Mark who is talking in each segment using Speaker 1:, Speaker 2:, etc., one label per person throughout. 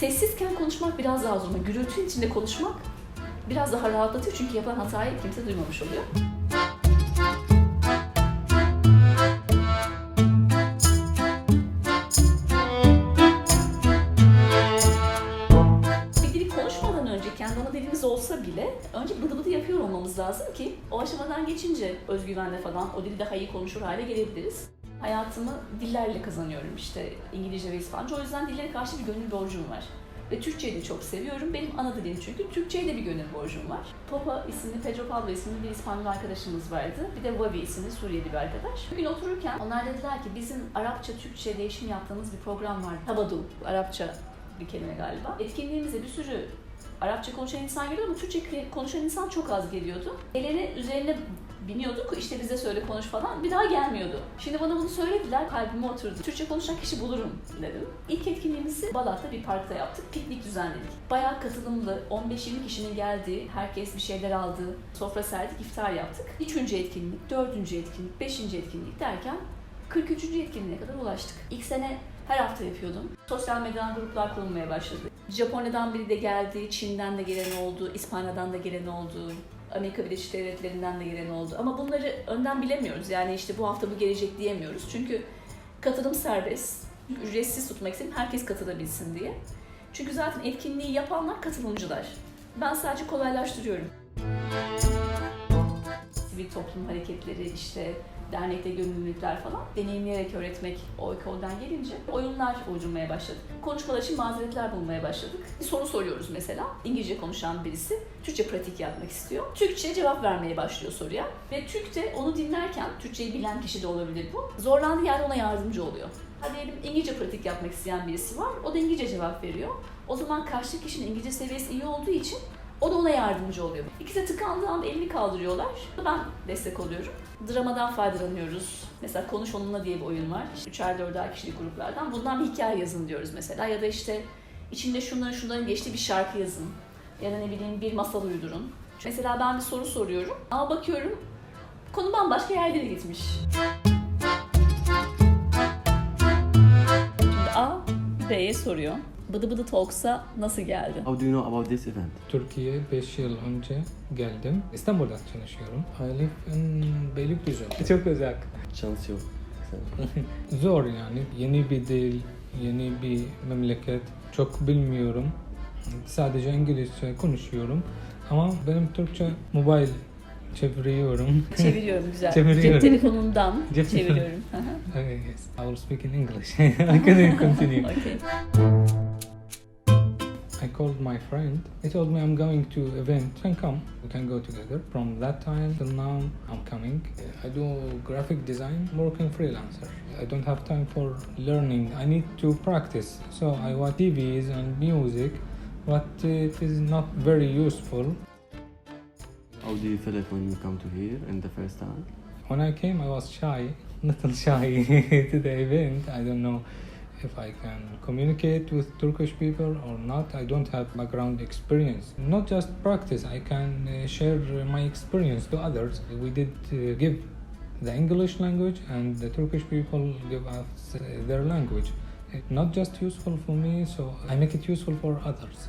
Speaker 1: Sessizken konuşmak biraz daha zor. ama Gürültü içinde konuşmak biraz daha rahatlatıyor çünkü yapan hatayı kimse duymamış oluyor. Olsa bile önce bıdı bıdı yapıyor olmamız lazım ki o aşamadan geçince özgüvenle falan o dili daha iyi konuşur hale gelebiliriz. Hayatımı dillerle kazanıyorum işte İngilizce ve İspanyolca. O yüzden dillere karşı bir gönül borcum var. Ve Türkçeyi de çok seviyorum. Benim ana dilim çünkü. Türkçe'ye de bir gönül borcum var. Popa isimli, Pedro Pablo isimli bir İspanyol arkadaşımız vardı. Bir de Wabi isimli Suriyeli bir arkadaş. Bugün otururken onlar dediler ki bizim Arapça, Türkçe değişim yaptığımız bir program var. Tabadu, Arapça bir kelime galiba. Etkinliğimize bir sürü Arapça konuşan insan geliyordu ama Türkçe konuşan insan çok az geliyordu. Elleri üzerine biniyorduk, işte bize söyle konuş falan, bir daha gelmiyordu. Şimdi bana bunu söylediler, kalbime oturdu. Türkçe konuşan kişi bulurum dedim. İlk etkinliğimizi Balat'ta bir parkta yaptık, piknik düzenledik. Bayağı katılımlı, 15-20 kişinin geldiği, herkes bir şeyler aldı, sofra serdik, iftar yaptık. Üçüncü etkinlik, dördüncü etkinlik, beşinci etkinlik derken 43. etkinliğe kadar ulaştık. İlk sene her hafta yapıyordum. Sosyal medyadan gruplar kurulmaya başladı. Japonya'dan biri de geldi, Çin'den de gelen oldu, İspanya'dan da gelen oldu, Amerika Birleşik Devletleri'nden de gelen oldu. Ama bunları önden bilemiyoruz. Yani işte bu hafta bu gelecek diyemiyoruz. Çünkü katılım serbest, ücretsiz tutmak istedim herkes katılabilsin diye. Çünkü zaten etkinliği yapanlar katılımcılar. Ben sadece kolaylaştırıyorum. Sivil toplum hareketleri, işte dernekte gönüllülükler falan deneyimleyerek öğretmek o ekolden gelince oyunlar uydurmaya başladık. Konuşmalar için mazeretler bulmaya başladık. Bir soru soruyoruz mesela. İngilizce konuşan birisi Türkçe pratik yapmak istiyor. Türkçe cevap vermeye başlıyor soruya. Ve Türk de onu dinlerken, Türkçeyi bilen kişi de olabilir bu. Zorlandığı yerde ona yardımcı oluyor. Hadi diyelim İngilizce pratik yapmak isteyen birisi var. O da İngilizce cevap veriyor. O zaman karşı kişinin İngilizce seviyesi iyi olduğu için o da ona yardımcı oluyor. İkisi de tıkandığı anda elini kaldırıyorlar. Ben destek oluyorum. Dramadan faydalanıyoruz. Mesela Konuş Onunla diye bir oyun var. Üçer dörder kişilik gruplardan. Bundan bir hikaye yazın diyoruz mesela. Ya da işte içinde şunların şunların geçtiği bir şarkı yazın. Ya da ne bileyim bir masal uydurun. Mesela ben bir soru soruyorum ama bakıyorum konu bambaşka yerlere gitmiş. A, B'ye soruyor. Bıdı Bıdı Talks'a nasıl geldi?
Speaker 2: How do you know about this event?
Speaker 3: Türkiye 5 yıl önce geldim. İstanbul'da çalışıyorum. I live in Beylikdüzü. Çok uzak.
Speaker 2: Şans yok.
Speaker 3: Zor yani. Yeni bir dil, yeni bir memleket. Çok bilmiyorum. Sadece İngilizce konuşuyorum. Ama benim Türkçe mobil çeviriyorum.
Speaker 1: Çeviriyorum güzel.
Speaker 3: Çeviriyorum.
Speaker 1: Cep telefonundan
Speaker 3: Cep
Speaker 1: çeviriyorum.
Speaker 3: Okay, yes. I will speak in English. I can continue.
Speaker 1: Okey.
Speaker 3: I called my friend. He told me I'm going to event. Can come. We can go together. From that time till now, I'm coming. I do graphic design, working freelancer. I don't have time for learning. I need to practice. So I watch TVs and music, but it is not very useful.
Speaker 2: How do you feel it when you come to here in the first time?
Speaker 3: When I came, I was shy, little shy to the event. I don't know if I can communicate with Turkish people or not. I don't have background experience. Not just practice, I can uh, share uh, my experience to others. We did uh, give the English language, and the Turkish people give us their language. It's not just useful for me, so I make it useful for others.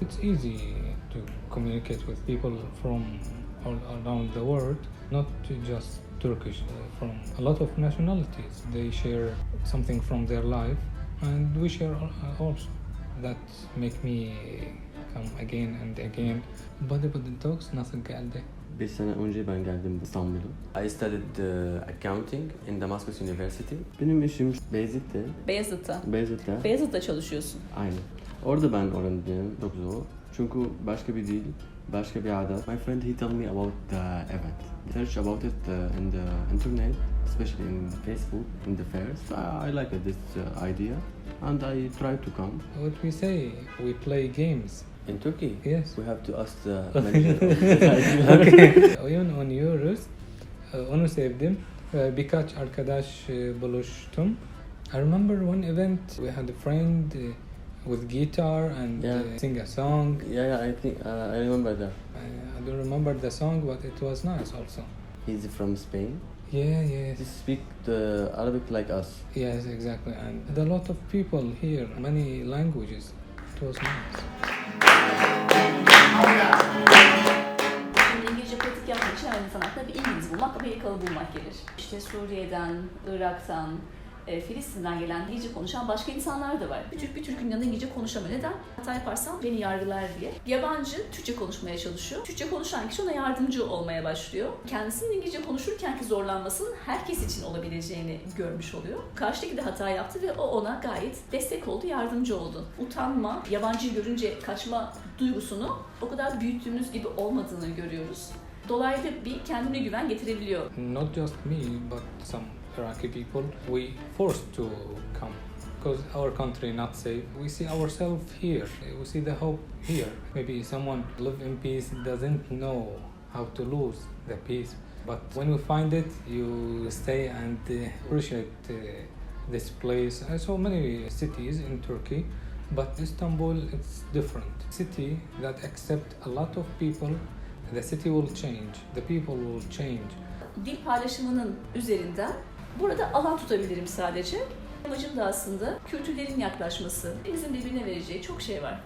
Speaker 3: It's easy to communicate with people from all around the world, not to just Turkish, uh, from a lot of nationalities. They share something from their life, and we share uh, also. That make me come again and again. Body Body Talks nasıl geldi?
Speaker 2: Bir sene önce ben geldim İstanbul'a. I studied uh, accounting in Damascus University. Benim işim Beyazıt'ta.
Speaker 1: Beyazıt'ta.
Speaker 2: Beyazıt'ta.
Speaker 1: Beyazıt'ta çalışıyorsun.
Speaker 2: Aynen. Orada ben öğrendim çok zor. Çünkü başka bir dil, başka bir adet. My friend he told me about the event. Search about it uh, in the internet, especially in Facebook, in the fairs. I, I like this uh, idea and I try to come.
Speaker 3: What we say, we play games.
Speaker 2: In Turkey?
Speaker 3: Yes.
Speaker 2: We have to ask the manager of the
Speaker 3: Okay. Oyun oynuyoruz. Ee, Onu sevdim. Ee, Birkaç arkadaş e, buluştum. I remember one event we had a friend uh, with guitar and
Speaker 2: Yeah.
Speaker 3: uh, sing a song.
Speaker 2: Yeah, yeah, I think uh, I remember that.
Speaker 3: I, I don't remember the song, but it was nice also.
Speaker 2: He's from Spain.
Speaker 3: Yeah, yes,
Speaker 2: He speak the Arabic like us.
Speaker 3: yes, exactly. And a lot of people here, many languages. it was nice.
Speaker 1: Şimdi İngilizce pratik yapmak için öğrenci sanatında bir İngiliz bulmak, Amerikalı bulmak gelir. İşte Suriye'den, Irak'tan, e, Filistin'den gelen İngilizce konuşan başka insanlar da var. Bir Türk bir Türk'ün yanında İngilizce konuşamıyor. Neden? Hata yaparsam beni yargılar diye. Yabancı Türkçe konuşmaya çalışıyor. Türkçe konuşan kişi ona yardımcı olmaya başlıyor. Kendisinin İngilizce konuşurkenki zorlanmasının herkes için olabileceğini görmüş oluyor. Karşıdaki de hata yaptı ve o ona gayet destek oldu, yardımcı oldu. Utanma, yabancıyı görünce kaçma duygusunu o kadar büyüttüğümüz gibi olmadığını görüyoruz. Dolaylı bir kendine güven getirebiliyor.
Speaker 3: Not just me, but some Iraqi people, we forced to come because our country not safe. We see ourselves here. We see the hope here. Maybe someone live in peace doesn't know how to lose the peace. But when you find it, you stay and uh, appreciate uh, this place. I saw many cities in Turkey, but Istanbul it's different. City that accept a lot of people. The city will change. The people will change.
Speaker 1: Dil paylaşımının üzerinden burada alan tutabilirim sadece. Amacım da aslında kültürlerin yaklaşması. Hepimizin birbirine vereceği çok şey var.